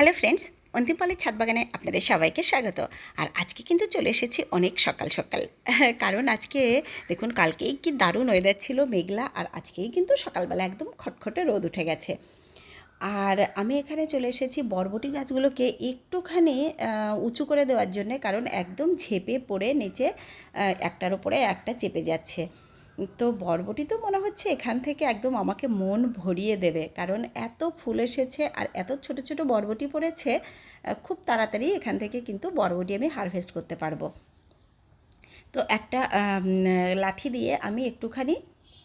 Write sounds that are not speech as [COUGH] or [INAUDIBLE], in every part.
Hello friends, অন্তিমপালের ছাদ বাগানে আপনাদের সবাইকে স্বাগত। আর আজকে কিন্তু চলে এসেছি অনেক সকাল সকাল। কারণ আজকে দেখুন, কালকেই কি দারুণ ওয়েদার ছিল, মেঘলা, আর আজকেই কিন্তু সকালবেলা একদম খটখটে রোদ উঠে গেছে। আর আমি এখানে চলে এসেছি বরবটি গাছগুলোকে একটুখানি উঁচু করে দেওয়ার জন্য, কারণ একদম ঝেপে পড়ে নিচে একটার উপরে একটা চেপে যাচ্ছে। তো বরবটি তো মনে হচ্ছে এখান থেকে একদম আমাকে মন ভরিয়ে দেবে। কারণ এত ফুল এসেছে আর এত ছোট ছোট বরবটি পড়েছে খুব তাড়াতাড়ি এখান থেকে কিন্তু বরবটি আমি হারভেস্ট করতে পারব। তো একটা লাঠি দিয়ে আমি একটুখানি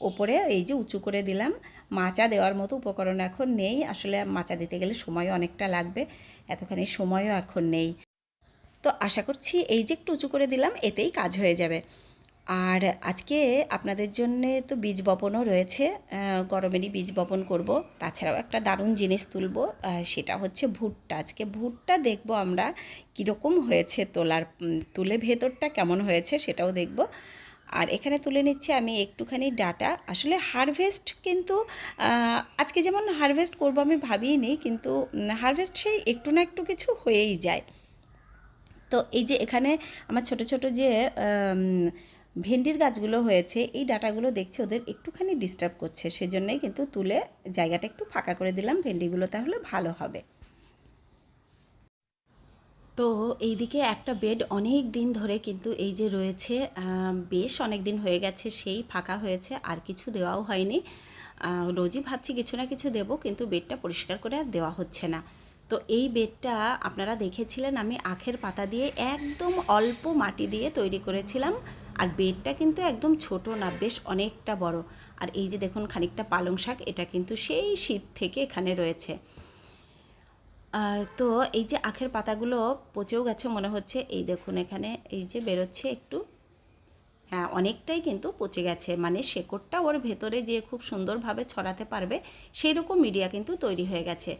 ওপরে এই যে উঁচু করে দিলাম। মাচা দেওয়ার মতো উপকরণ এখন নেই। আসলে মাচা দিতে গেলে সময়ও অনেকটা লাগবে। এতখানি সময়ও এখন নেই। তো আশা করছি এই যে একটু উঁচু করে দিলাম, এতেই কাজ হয়ে যাবে। আর আজকে আপনাদের জন্যে তো বীজ বপনও রয়েছে গরমেরই বীজ বপন করব। তাছাড়াও একটা দারুণ জিনিস তুলব সেটা হচ্ছে ভুট্টা। আজকে ভুট্টা দেখব আমরা কীরকম হয়েছে তোলার তুলে ভেতরটা কেমন হয়েছে সেটাও দেখব। আর এখানে তুলে নিচ্ছি আমি একটুখানি ডাটা। আসলে হারভেস্ট কিন্তু আজকে যেমন হারভেস্ট করব আমি ভাবিই নি কিন্তু হারভেস্ট সেই একটু না একটু কিছু হয়েই যায়। তো এই যে এখানে আমার ছোট ছোট যে ভেন্ডির গাছগুলো হয়েছে, এই ডাটাগুলো দেখছি ওদের একটুখানি ডিস্টার্ব করছে, সেজন্যই কিন্তু তুলে জায়গাটা একটু ফাঁকা করে দিলাম, ভেন্ডিগুলো তাহলে ভালো হবে। তো এইদিকে একটা বেড অনেক দিন ধরে কিন্তু এই যে রয়েছে বেশ অনেক দিন হয়ে গেছে, সেই ফাঁকা হয়েছে, আর কিছু দেওয়াও হয়নি। রোজই ভাবছি কিছু না কিছু দেবো, কিন্তু বেডটা পরিষ্কার করে আর দেওয়া হচ্ছে না। তো এই বেডটা আপনারা দেখেছিলেন, আমি আখের পাতা দিয়ে একদম অল্প মাটি দিয়ে তৈরি করেছিলাম। আর বেডটা কিন্তু একদম ছোট না, বেশ অনেকটা বড়। আর এই যে দেখুন খানিকটা পালং শাক, এটা কিন্তু সেই শীত থেকে এখানে রয়েছে। তো এই যে আখের পাতাগুলো পচেও গেছে মনে হচ্ছে, এই দেখুন এখানে এই যে বেরোচ্ছে একটু। হ্যাঁ অনেকটাই কিন্তু পচে গেছে মানে শেকড়টা ওর ভেতরে যে খুব সুন্দরভাবে ছড়াতে পারবে সেই রকম মিডিয়া কিন্তু তৈরি হয়ে গেছে।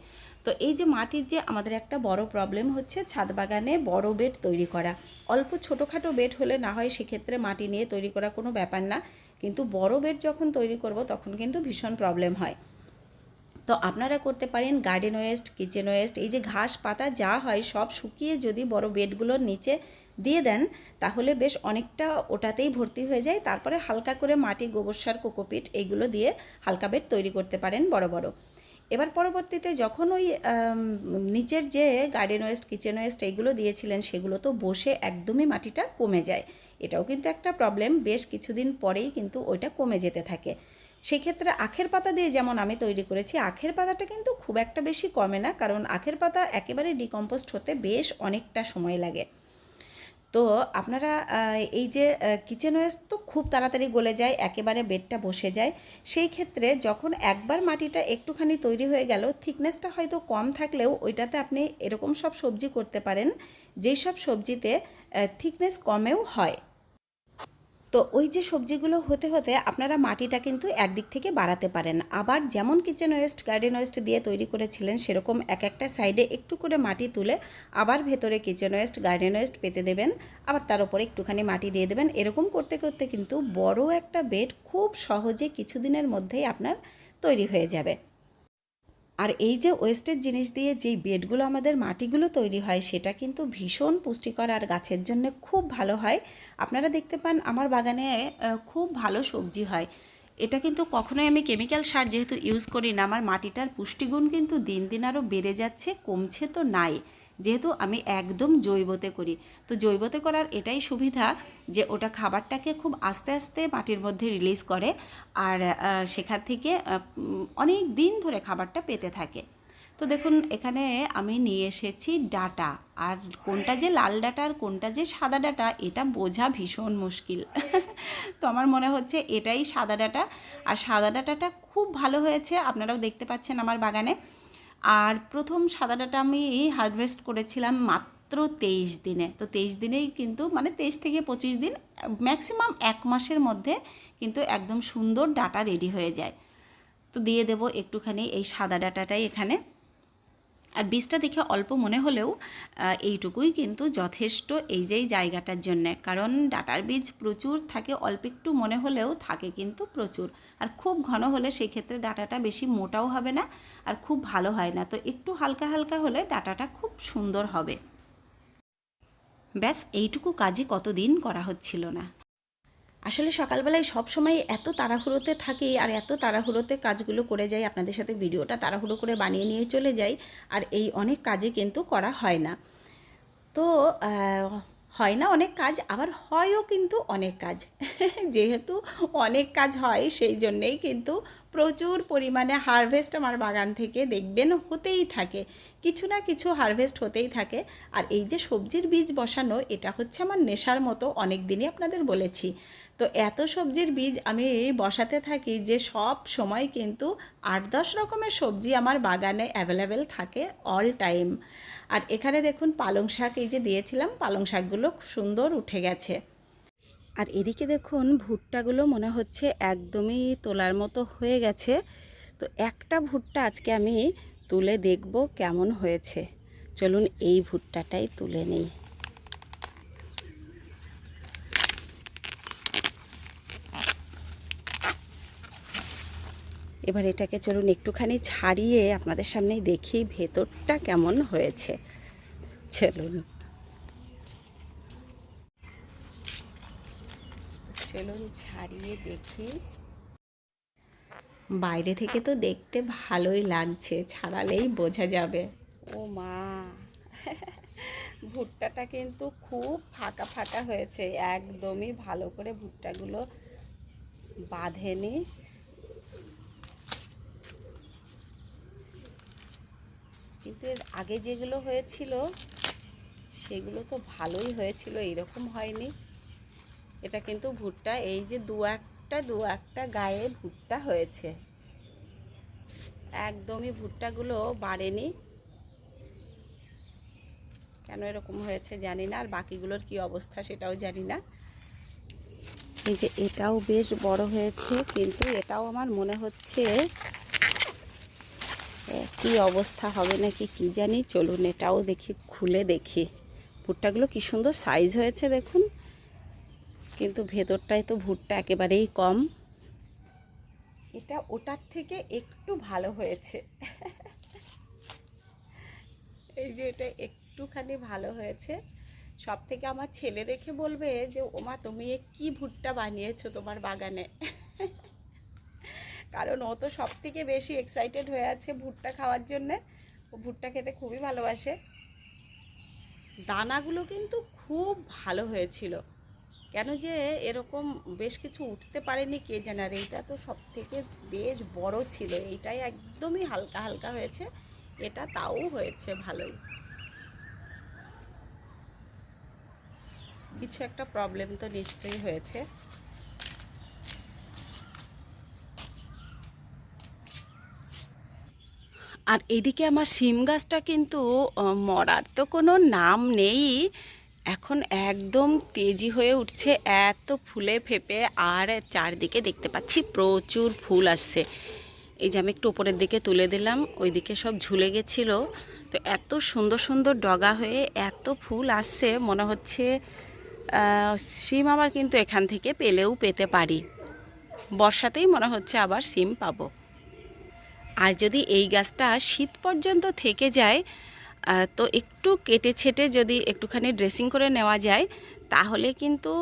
তো এই যে মাটির যে আমাদের একটা বড় প্রবলেম হচ্ছে ছাদ বাগানে বড় বেড তৈরি করা। অল্প ছোটোখাটো বেড হলে না হয় সেক্ষেত্রে মাটি নিয়ে তৈরি করা কোনো ব্যাপার না। কিন্তু বড় বেড যখন তৈরি করব তখন কিন্তু ভীষণ প্রবলেম হয়। তো আপনারা করতে পারেন গার্ডেন ওয়েস্ট কিচেন ওয়েস্ট এই যে ঘাস পাতা যা হয় সব শুকিয়ে যদি বড় বেডগুলোর নিচে দিয়ে দেন তাহলে বেশ অনেকটা ওটাতেই ভর্তি হয়ে যায়। তারপরে হালকা করে মাটি গোবর সার, কোকোপিট এইগুলো দিয়ে হালকা বেড তৈরি করতে পারেন বড় বড়। এবার পরবর্তীতে যখন ওই নিচের যে গার্ডেন ওয়েস্ট কিচেন ওয়েস্ট এইগুলো দিয়েছিলেন, সেগুলো তো বসে একদমই মাটিটা কমে যায়। এটাও কিন্তু একটা প্রবলেম বেশ কিছুদিন পরেই কিন্তু ওইটা কমে যেতে থাকে। সেক্ষেত্রে আখের পাতা দিয়ে যেমন আমি তৈরি করেছি, আখের পাতাটা কিন্তু খুব একটা বেশি কমে না, কারণ আখের পাতা একেবারে ডিকম্পোস্ট হতে বেশ অনেকটা সময় লাগে। তো আপনারা এই যে কিচেন ওয়েস্ট তো খুব তাড়াতাড়ি গলে যায়, একেবারে বেডটা বসে যায়। সেই ক্ষেত্রে যখন একবার মাটিটা একটুখানি তৈরি হয়ে গেল থিকনেসটা হয়তো কম থাকলেও ওইটাতে আপনি এরকম সব সবজি করতে পারেন। যেই সব সবজিতে থিকনেস কমেও হয়। তো ওই যে সবজিগুলো হতে হতে আপনারা মাটিটা কিন্তু একদিক থেকে বাড়াতে পারেন। আবার যেমন কিচেন ওয়েস্ট গার্ডেন ওয়েস্ট দিয়ে তৈরি করেছিলেন সেরকম এক একটা সাইডে একটু করে মাটি তুলে আবার ভেতরে কিচেন ওয়েস্ট গার্ডেন ওয়েস্ট পেতে দেবেন। আবার তার উপরে একটুখানি মাটি দিয়ে দেবেন। এরকম করতে করতে কিন্তু বড় একটা বেড খুব সহজে কিছুদিনের মধ্যেই আপনার তৈরি হয়ে যাবে। আর এই যে ওয়েস্টের জিনিস দিয়ে যেই বেডগুলো আমাদের মাটিগুলো তৈরি হয়, সেটা কিন্তু ভীষণ পুষ্টিকর আর গাছের জন্য খুব ভালো হয়। আপনারা দেখতে পান আমার বাগানে খুব ভালো সবজি হয়। এটা কিন্তু কখনোই আমি কেমিক্যাল সার যেহেতু ইউজ করি না, আমার মাটিটার পুষ্টিগুণ কিন্তু দিন দিন আরও বেড়ে যাচ্ছে, কমছে তো নাই। যেহেতু আমি একদম জৈবতে করি। তো জৈবতে করার এটাই সুবিধা যে ওটা খাবারটাকে খুব আস্তে আস্তে মাটির মধ্যে রিলিজ করে আর সেখান থেকে অনেক দিন ধরে খাবারটা পেতে থাকে। তো দেখুন, এখানে আমি নিয়ে এসেছি ডাটা। আর কোনটা যে লাল ডাটা আর কোনটা যে সাদা ডাটা, এটা বোঝা ভীষণ মুশকিল। [LAUGHS] তো আমার মনে হচ্ছে এটাই সাদা ডাটা। আর সাদা ডাটাটা খুব ভালো হয়েছে। আপনারাও দেখতে পাচ্ছেন আমার বাগানে। আর প্রথম সাদা ডাটা আমি হারভেস্ট করেছিলাম মাত্র তেইশ দিনে। তো তেইশ দিনেই কিন্তু মানে তেইশ থেকে পঁচিশ দিন, ম্যাক্সিমাম এক মাসের মধ্যে কিন্তু একদম সুন্দর ডাটা রেডি হয়ে যায়। তো দিয়ে দেব একটুখানি এই সাদা ডাটাটাই এখানে। আর বীজটা দেখে অল্প মনে হলেও এইটুকুই কিন্তু যথেষ্ট এই যেই জায়গাটার জন্যে। কারণ ডাটার বীজ প্রচুর থাকে, অল্প একটু মনে হলেও থাকে কিন্তু প্রচুর। আর খুব ঘন হলে সেই ক্ষেত্রে ডাটাটা বেশি মোটাও হবে না আর খুব ভালো হয় না। তো একটু হালকা হালকা হলে ডাটাটা খুব সুন্দর হবে। ব্যাস, এইটুকু কাজই কতদিন করা হচ্ছিল না। আসলে সকালবেলায় সব সময় এত তাড়াহুড়োতে থাকি আর এত তাড়াহুড়োতে কাজগুলো করে যাই, আপনাদের সাথে ভিডিওটা তাড়াহুড়ো করে বানিয়ে নিয়ে চলে যাই আর এই অনেক কাজে কিন্তু করা হয় না। তো হয় না অনেক কাজ, আবার হয়ও কিন্তু অনেক কাজ। [LAUGHS] যেহেতু অনেক কাজ হয়, সেই জন্যেই কিন্তু প্রচুর পরিমাণে হারভেস্ট আমার বাগান থেকে দেখবেন হতেই থাকে। কিছু না কিছু হারভেস্ট হতেই থাকে। আর এই যে সবজির বীজ বসানো, এটা হচ্ছে আমার নেশার মতো অনেক দিনই আপনাদের বলেছি। তো এত সবজির বীজ আমি বসাতে থাকি যে সব সময় কিন্তু আট দশ রকমের সবজি আমার বাগানে অ্যাভেলেবেল থাকে অল টাইম আর এখানে দেখুন পালং শাক, এই যে দিয়েছিলাম, পালং শাকগুলো সুন্দর উঠে গেছে। আর এদিকে দেখুন ভুট্টাগুলো মনে হচ্ছে একদমই তোলার মতো হয়ে গেছে। তো একটা ভুট্টা আজকে আমি তুলে দেখব কেমন হয়েছে। চলুন এই ভুট্টাটাই তুলে নিই। এবার এটাকে চলুন একটুখানি ছাড়িয়ে আপনাদের সামনেই দেখি ভেতরটা কেমন হয়েছে। চলুন। চলুন ছাড়িয়ে দেখি। বাইরে থেকে তো দেখতে ভালোই লাগছে, ছাড়ালেই বোঝা যাবে। ও মা, ভুট্টাটা কিন্তু খুব ফাঁকা ফাঁকা হয়েছে, একদমই ভালো করে ভুট্টাগুলো বাঁধেনি। কিন্তু এর আগে যেগুলো হয়েছিল, সেগুলো তো ভালোই হয়েছিল, এরকম হয়নি। এটা কিন্তু ভুট্টা, এই যে দু একটা দু একটা গায়ে ভুট্টা হয়েছে। একদমই ভুট্টাগুলো বাড়েনি। কেন এরকম হয়েছে জানি না, আর বাকিগুলোর কি অবস্থা সেটাও জানি না। এই যে এটাও বেশ বড় হয়েছে, কিন্তু এটাও আমার মনে হচ্ছে কি অবস্থা হবে নাকি কি জানি, চলুন এটাও দেখি, খুলে দেখি। ভুট্টাগুলো কি সুন্দর সাইজ হয়েছে দেখুন। কিন্তু ভেতরটায় তো ভুট্টা একেবারেই কম। এটা ওটার থেকে একটু ভালো হয়েছে। এই যে এটা একটুখানি ভালো হয়েছে। সব থেকে আমার ছেলে দেখে বলবে যে, ওমা, তুমি কি ভুট্টা বানিয়েছো তোমার বাগানে? কারণ ও তো সব থেকে বেশি এক্সাইটেড হয়ে আছে ভুট্টা খাওয়ার জন্যে। ও ভুট্টা খেতে খুবই ভালোবাসে। দানাগুলো কিন্তু খুব ভালো হয়েছিল। কেন যে এরকম বেশ কিছু উঠতে পারেনি কে জানে? আর এইটা তো সব থেকে বেশ বড় ছিল। এইটাই একদমই হালকা হালকা হয়েছে। এটা তাও হয়েছে ভালোই। কিছু একটা প্রবলেম তো নিশ্চয়ই হয়েছে। আর এদিকে আমার শিম গাছটা কিন্তু মরার তো কোনো নাম নেই। এখন একদম তেজি হয়ে উঠছে, এত ফুলে ফেপে আর চারদিকে দেখতে পাচ্ছি প্রচুর ফুল আসছে। এই যে আমি একটু উপরের দিকে তুলে দিলাম, ওইদিকে সব ঝুলে গেছিল। তো এত সুন্দর সুন্দর ডগা হয়ে এত ফুল আসছে, মনে হচ্ছে সিম আবার কিন্তু এখান থেকে পেলেও পেতে পারি। বর্ষাতেই মনে হচ্ছে আবার সিম পাবো। আর যদি এই গাছটা শীত পর্যন্ত থেকে যায় তো একটু কেটে ছেটে যদি একটুখানি ড্রেসিং করে নেওয়া যায়, তাহলে কিন্তু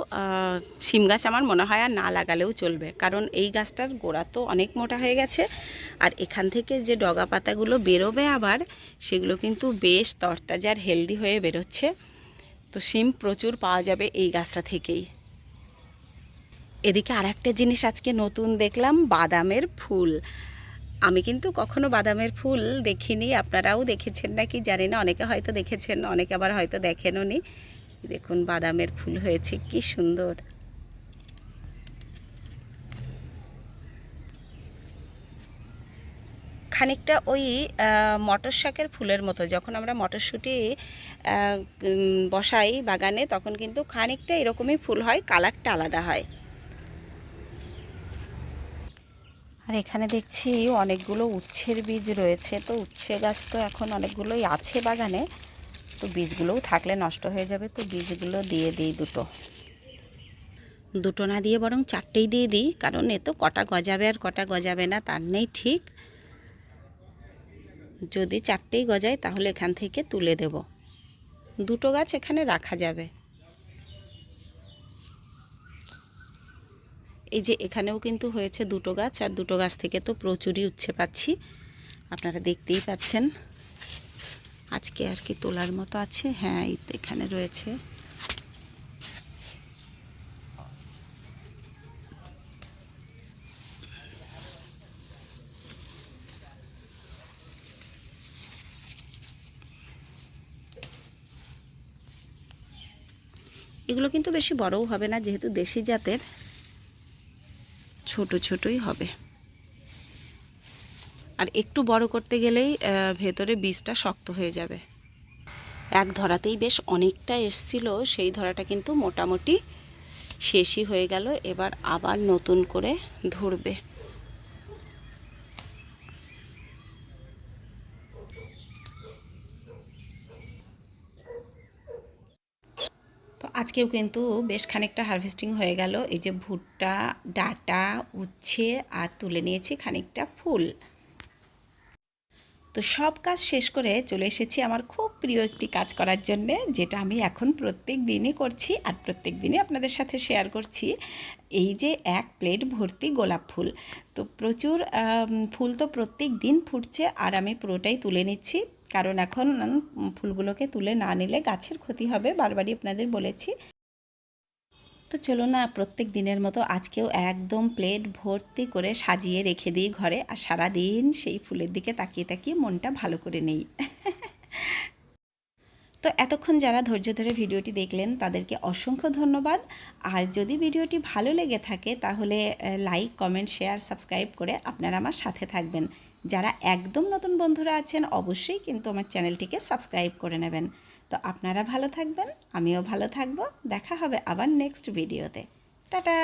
শিম গাছ আমার মনে হয় আর না লাগালেও চলবে। কারণ এই গাছটার গোড়া তো অনেক মোটা হয়ে গেছে। আর এখান থেকে যে ডগা পাতাগুলো বেরোবে আবার, সেগুলো কিন্তু বেশ তরতাজা আর হেলদি হয়ে বেরোচ্ছে। তো শিম প্রচুর পাওয়া যাবে এই গাছটা থেকেই। এদিকে আর একটা জিনিস আজকে নতুন দেখলাম, বাদামের ফুল। আমি কিন্তু কখনো বাদামের ফুল দেখিনি, আপনারাও দেখেছেন নাকি? জানি না, অনেকে হয়তো দেখেছেন, অনেকে আবার হয়তো দেখেনও নি। দেখুন, বাদামের ফুল হয়েছে, কি সুন্দর। খানিকটা ওই মটর শাকের ফুলের মতো, যখন আমরা মটরশুঁটি বসাই বাগানে, তখন কিন্তু খানিকটা এরকমই ফুল হয়, কালারটা আলাদা হয়। আর এখানে দেখছি অনেকগুলো উচ্ছের বীজ রয়েছে। তো উচ্ছে গাছ তো এখন অনেকগুলোই আছে বাগানে। তো বীজগুলোও থাকলে নষ্ট হয়ে যাবে। তো বীজগুলো দিয়ে দিই দুটো। দুটো না দিয়ে বরং চারটেই দিয়ে দিই। কারণ এ তো কটা গজাবে আর কটা গজাবে না, তার নেই ঠিক। যদি চারটেই গজায় তাহলে এখান থেকে তুলে দেব। দুটো গাছ এখানে রাখা যাবে। এই যে এখানেও কিন্তু হয়েছে দুটো গাছ, আর দুটো গাছ থেকে তো প্রচুরই উচ্ছে পাচ্ছি। আপনারা দেখতেই পাচ্ছেন। আজকে আর কি তোলার মতো আছে। হ্যাঁ এই এখানে রয়েছে। এগুলো কিন্তু বেশি বড়ও হবে না, যেহেতু দেশি জাতের। ছোট ছোটই হবে। আর একটু বড় করতে গেলেই ভেতরে বীজটা শক্ত হয়ে যাবে। এক ধরাতেই বেশ অনেকটা এসছিল, সেই ধরাটা কিন্তু মোটামুটি শেষই হয়ে গেল, এবার আবার নতুন করে ধরবে তো আজকেও কিন্তু বেশ খানিকটা হারভেস্টিং হয়ে গেল। এই যে ভুট্টা, ডাটা, উচ্ছে আর তুলে নিয়েছি খানিকটা ফুল। তো সব কাজ শেষ করে চলে এসেছি আমার খুব প্রিয় একটি কাজ করার জন্যে, যেটা আমি এখন প্রত্যেক দিনই করছি আর প্রত্যেক দিনই আপনাদের সাথে শেয়ার করছি। এই যে এক প্লেট ভর্তি গোলাপ ফুল। তো প্রচুর ফুল তো প্রত্যেক দিন ফুটছে আর আমি পুরোটাই তুলে নিচ্ছি। কারণ এখন ফুলগুলোকে তুলে না নিলে গাছের ক্ষতি হবে, বারবারই আপনাদের বলেছি। তো চলো না, প্রত্যেক দিনের মতো আজকেও একদম প্লেট ভর্তি করে সাজিয়ে রেখে দিই ঘরে, আর সারা দিন সেই ফুলের দিকে তাকিয়ে তাকিয়ে মনটা ভালো করে নেই। তো এতক্ষণ যারা ধৈর্য ধরে ভিডিওটি দেখলেন, তাদেরকে অসংখ্য ধন্যবাদ। আর যদি ভিডিওটি ভালো লেগে থাকে, তাহলে লাইক কমেন্ট শেয়ার সাবস্ক্রাইব করে আপনারা আমার সাথে থাকবেন। যারা একদম নতুন বন্ধুরা আছেন, অবশ্যই কিন্তু আমার চ্যানেলটিকে সাবস্ক্রাইব করে নেবেন। তো আপনারা ভালো থাকবেন, আমিও ভালো থাকব। দেখা হবে আবার নেক্সট ভিডিওতে টাটা!